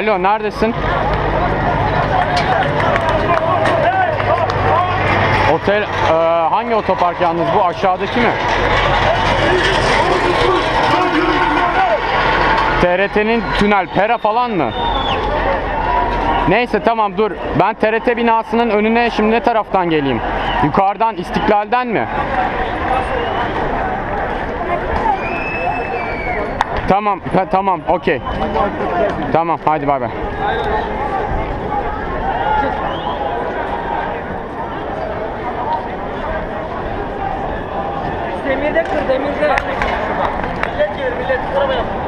Alo neredesin? Otel e, hangi otopark yalnız bu aşağıdaki mi? TRT'nin tünel Pera falan mı? Neyse tamam dur. Ben TRT binasının önüne şimdi ne taraftan geleyim? Yukarıdan İstiklal'den mi? Tamam, ha, tamam, okey. Tamam, hadi bay bay. Demirde kır demirde. Millet gelir millet araba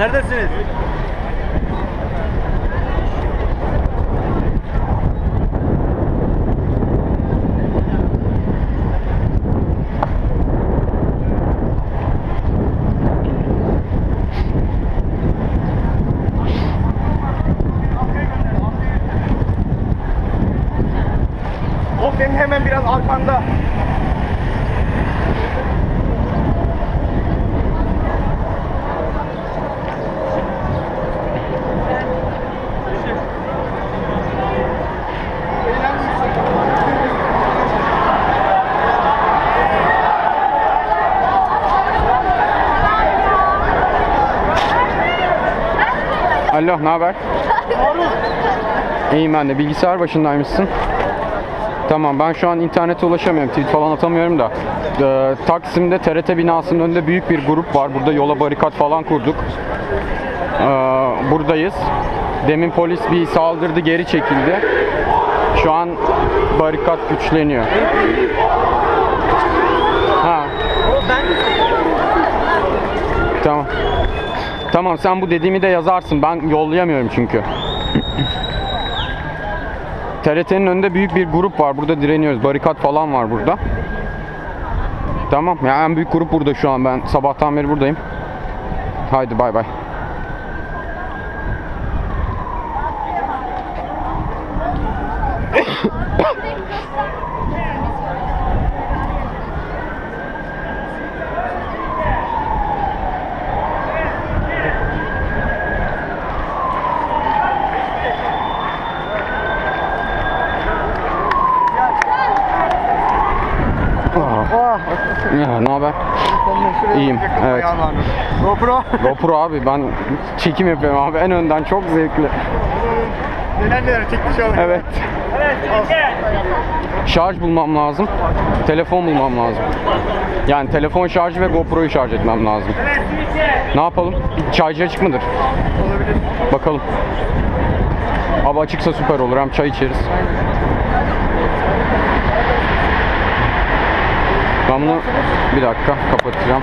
Neredesiniz? O senin hemen biraz arkanda. Alo, ne haber? İyiyim ben de. Bilgisayar başındaymışsın. Tamam, ben şu an internete ulaşamıyorum. Tweet falan atamıyorum da. Ee, Taksim'de TRT binasının önünde büyük bir grup var. Burada yola barikat falan kurduk. Ee, buradayız. Demin polis bir saldırdı, geri çekildi. Şu an barikat güçleniyor. Ha, O ben Tamam. Tamam sen bu dediğimi de yazarsın. Ben yollayamıyorum çünkü. TRT'nin önünde büyük bir grup var. Burada direniyoruz. Barikat falan var burada. Tamam. Ya en büyük grup burada şu an. Ben sabahtan beri buradayım. Haydi bay bay. Ya, ne haber? İyiyim, evet. GoPro. GoPro abi ben çekim yapıyorum abi en önden çok zevkli. Neler neler çekmiş oğlum. Evet. Şarj bulmam lazım. Telefon bulmam lazım. Yani telefon şarjı ve GoPro'yu şarj etmem lazım. Ne yapalım? Çaycı açık mıdır? Olabilir. Bakalım. Abi açıksa süper olur. Hem çay içeriz. Ben bunu bir dakika kapatacağım.